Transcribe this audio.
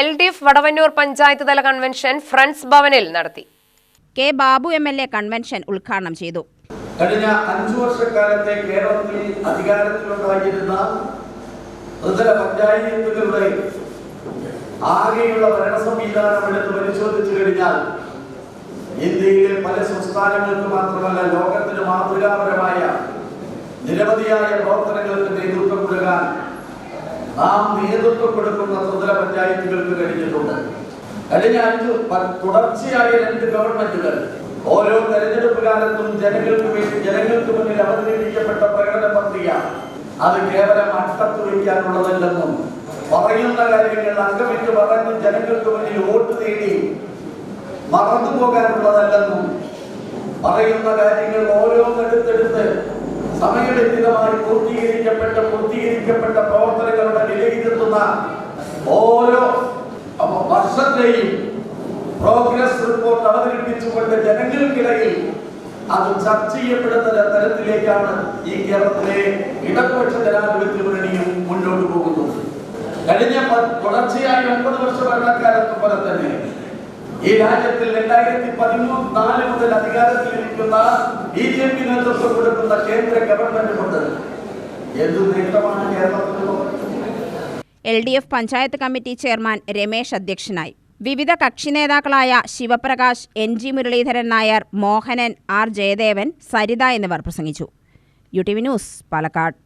L D F Vadavannur panchayat തല convention friends ഭവനിൽ നടത്തി. K Babu M L A convention ഉദ്ഘാടനം ചെയ്തു. കഴിഞ്ഞ അഞ്ചു വർഷക്കാലത്തെ കേരളത്തിൽ അധികാരത്തിലുണ്ടായിരുന്ന ത്രിതല പഞ്ചായത്തുകളുടെ ആകെയുള്ള ഭരണ സംവിധാനം എടുത്ത് പരിശോധിച്ചു കഴിഞ്ഞാൽ ഇന്ത്യയിലെ പല സംസ്ഥാനങ്ങൾക്ക് മാത്രമല്ല ലോകത്തിന് മാതൃകാപരമായ നിരവധിയായ കൊടുക്കാൻ നാം നേതൃത്വം കൊടുക്കുന്ന ത്രിതല പഞ്ചായത്തുകൾക്ക് കഴിഞ്ഞിട്ടുണ്ട്. കഴിഞ്ഞ അഞ്ച് തുടർച്ചയായ രണ്ട് ഗവൺമെന്റുകൾ ഓരോ തെരഞ്ഞെടുപ്പ് കാലത്തും ജനങ്ങൾക്ക് വേണ്ടി ജനങ്ങൾക്ക് മുന്നിൽ അവതരിപ്പിക്കപ്പെട്ട പ്രകടന പത്രിക. അത് കേവലം അട്ടത്ത് വയ്ക്കാനുള്ളതല്ലെന്നും പറയുന്ന കാര്യങ്ങൾ അംഗമിട്ട് പറഞ്ഞ് ജനങ്ങൾക്ക് മുന്നിൽ വോട്ട് നേടി മറന്നു പോകാനുള്ളതല്ലെന്നും പറയുന്ന കാര്യങ്ങൾ ഓരോന്നെടുത്തെടുത്ത് സമയബന്ധിതമായി പൂർത്തീകരിക്കപ്പെട്ട പൂർത്തീകരിക്കപ്പെട്ട വർഷത്തെയും പ്രോഗ്രസ് റിപ്പോർട്ട് അവതരിപ്പിച്ചുകൊണ്ട് ജനങ്ങൾക്കിടയിൽ അത് ചർച്ച ചെയ്യപ്പെടുന്ന തരത്തിലേക്കാണ് ഈ കേരളത്തിലെ ഇടതുപക്ഷ ജനാധിപത്യ മുന്നണിയും മുന്നോട്ട് പോകുന്നത്. കഴിഞ്ഞ തുടർച്ചയായ ഒമ്പത് വർഷ ഭരണക്കാലത്ത് പോലെ തന്നെ ഈ രാജ്യത്തിൽ രണ്ടായിരത്തി പതിമൂന്ന് മുതൽ അധികാരത്തിലിരിക്കുന്ന ബി ജെ പി നേതൃത്വം കൊടുക്കുന്ന കേന്ദ്ര ഗവൺമെന്റ് ഉണ്ട് എന്ത് നേട്ടമാണ് കേരളത്തിൽ L D F panchayat committee chairman Ramesh അധ്യക്ഷനായി. വിവിധ കക്ഷി നേതാക്കളായ Sivaprakash N G Muraleedharan Nair Mohanan R Jayadevan Saritha എന്നിവർ പ്രസംഗിച്ചു. U T V news Palakkad.